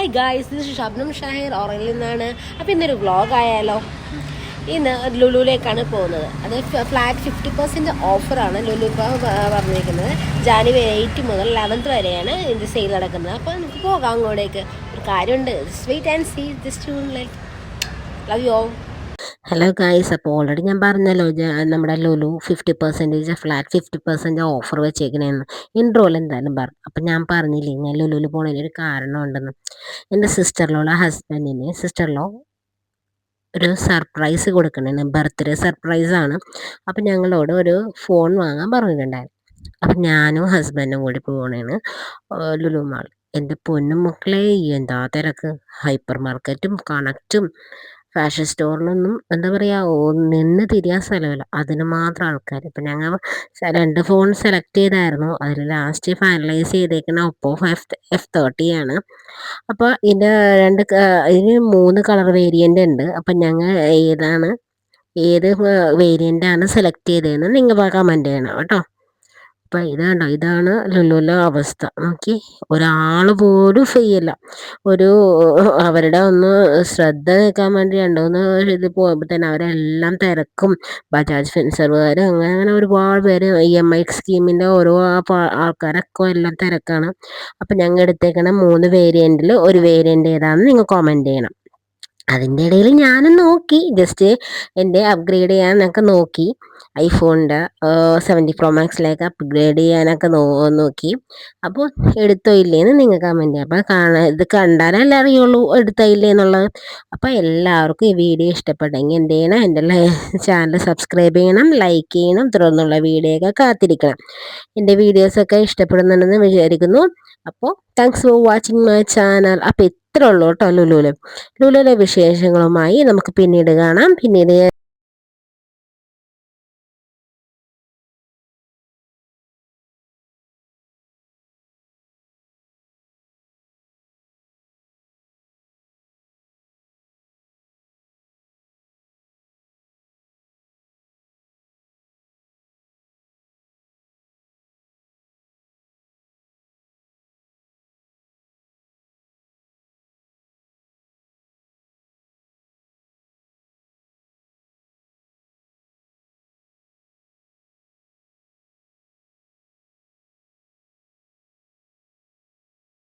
Hi guys ഇത് ഷബ്നം ഷാഹിർ ഓറയിൽ നിന്നാണ്. അപ്പോൾ ഇന്നൊരു വ്ളോഗ് ആയാലോ? ഇന്ന് ലുലുവിലേക്കാണ് പോകുന്നത്. അത് ഫ്ലാറ്റ് ഫിഫ്റ്റി പെർസെന്റ് ഓഫറാണ് ലുലു ഇപ്പോൾ പറഞ്ഞിരിക്കുന്നത്. ജാനുവരി എയ്റ്റ് മുതൽ ലെവൻത്ത് വരെയാണ് ഇത് സെയിൽ നടക്കുന്നത്. അപ്പോൾ നമുക്ക് പോകാം അങ്ങോട്ടേക്ക്. ഒരു കാര്യമുണ്ട്. Sweet and see just like love you hello guys അപ്പോൾ ഓൾറെഡി ഞാൻ പറഞ്ഞല്ലോ നമ്മുടെ Lulu fifty percentage flat fifty percent offer വെച്ചേക്കണേന്ന്. ഇൻട്രോയിൽ എന്തായാലും പറഞ്ഞു അപ്പം ഞാൻ പറഞ്ഞില്ലേ ഞാൻ ലുലുവിൽ ഒരു കാരണമുണ്ടെന്ന്. എന്റെ സിസ്റ്ററിലുള്ള ഹസ്ബൻഡിന് സിസ്റ്ററിലോ ഒരു സർപ്രൈസ് കൊടുക്കണേന് ബർത്ത്ഡേ സർപ്രൈസാണ് അപ്പം ഞങ്ങളോട് ഒരു ഫോൺ വാങ്ങാൻ പറഞ്ഞിട്ടുണ്ടായിരുന്നു. അപ്പം ഞാനും ഹസ്ബൻഡും കൂടി പോകണേന് ലുലു മാൾ എന്റെ പൊന്നും മക്കളെ എന്താ തിരക്ക്? ഹൈപ്പർ മാർക്കറ്റും കണക്റ്റും ഫാഷൻ സ്റ്റോറിലൊന്നും എന്താ പറയുക നിന്ന് തിരിയാൻ സ്ഥലമില്ല. അതിന് മാത്രം ആൾക്കാർ ഇപ്പം ഞങ്ങൾ രണ്ട് ഫോൺ സെലക്ട് ചെയ്തായിരുന്നു. അതിൽ ലാസ്റ്റ് ഫൈനലൈസ് ചെയ്തേക്കുന്ന ഒപ്പോ എഫ് എഫ് തേർട്ടി ആണ്. അപ്പോൾ ഇതിന്റെ രണ്ട് ഇതിന് മൂന്ന് കളർ വേരിയന്റ് ഉണ്ട്. അപ്പം ഞങ്ങൾ ഏതാണ് ഏത് വേരിയന്റാണ് സെലക്ട് ചെയ്തതെന്ന് നിങ്ങൾ കമന്റ് ചെയ്യണം കേട്ടോ. അപ്പം ഇതാണ് ഇതാണ് ലുലുവിലെ അവസ്ഥ. നോക്കി. ഒരാൾ പോലും ഫ്രീ അല്ല ഒരു അവരുടെ ഒന്ന് ശ്രദ്ധ നിൽക്കാൻ വേണ്ടി രണ്ടുമൂന്ന് ഇത് പോകുമ്പോൾ തന്നെ അവരെല്ലാം തിരക്കും. ബജാജ് ഫിൻസർവുകാർ അങ്ങനെ അങ്ങനെ ഒരുപാട് പേര് ഇ എം ഐ സ്കീമിന്റെ ഓരോ ആൾക്കാരൊക്കെ എല്ലാം തിരക്കാണ്. അപ്പം ഞങ്ങൾ എടുത്തേക്കണ മൂന്ന് വേരിയന്റിൽ ഒരു വേരിയന്റ് ഏതാണെന്ന് നിങ്ങൾ കമന്റ് ചെയ്യണം. അതിന്റെ ഇടയിൽ ഞാനും നോക്കി. ജസ്റ്റ് എന്റെ അപ്ഗ്രേഡ് ചെയ്യാനൊക്കെ നോക്കി. ഐഫോണിന്റെ സെവന്റി പ്രോ മാക്സിലേക്ക് അപ്ഗ്രേഡ് ചെയ്യാനൊക്കെ നോക്കി. അപ്പോൾ എടുത്തോ ഇല്ലേന്ന് നിങ്ങൾ കമന്റ് ചെയ്യാം. അപ്പോൾ കാണാൻ ഇത് കണ്ടാലല്ലേ അറിയുള്ളൂ എടുത്തോ ഇല്ലേ എന്നുള്ളത് അപ്പോൾ എല്ലാവർക്കും ഈ വീഡിയോ ഇഷ്ടപ്പെട്ടെങ്കിൽ എന്ത് ചെയ്യണം? എന്റെ ചാനൽ സബ്സ്ക്രൈബ് ചെയ്യണം ലൈക്ക് ചെയ്യണം തുടർന്നുള്ള വീഡിയോ ഒക്കെ കാത്തിരിക്കണം. എന്റെ വീഡിയോസൊക്കെ ഇഷ്ടപ്പെടുന്നുണ്ടെന്ന് വിചാരിക്കുന്നു. അപ്പോൾ thanks for watching my channel അപ്പോൾ ഇത്രേ ഉള്ളൂ കേട്ടോ ലുലുവിൽ ലുലുലെ വിശേഷങ്ങളുമായി നമുക്ക് പിന്നീട് കാണാം. പിന്നീട്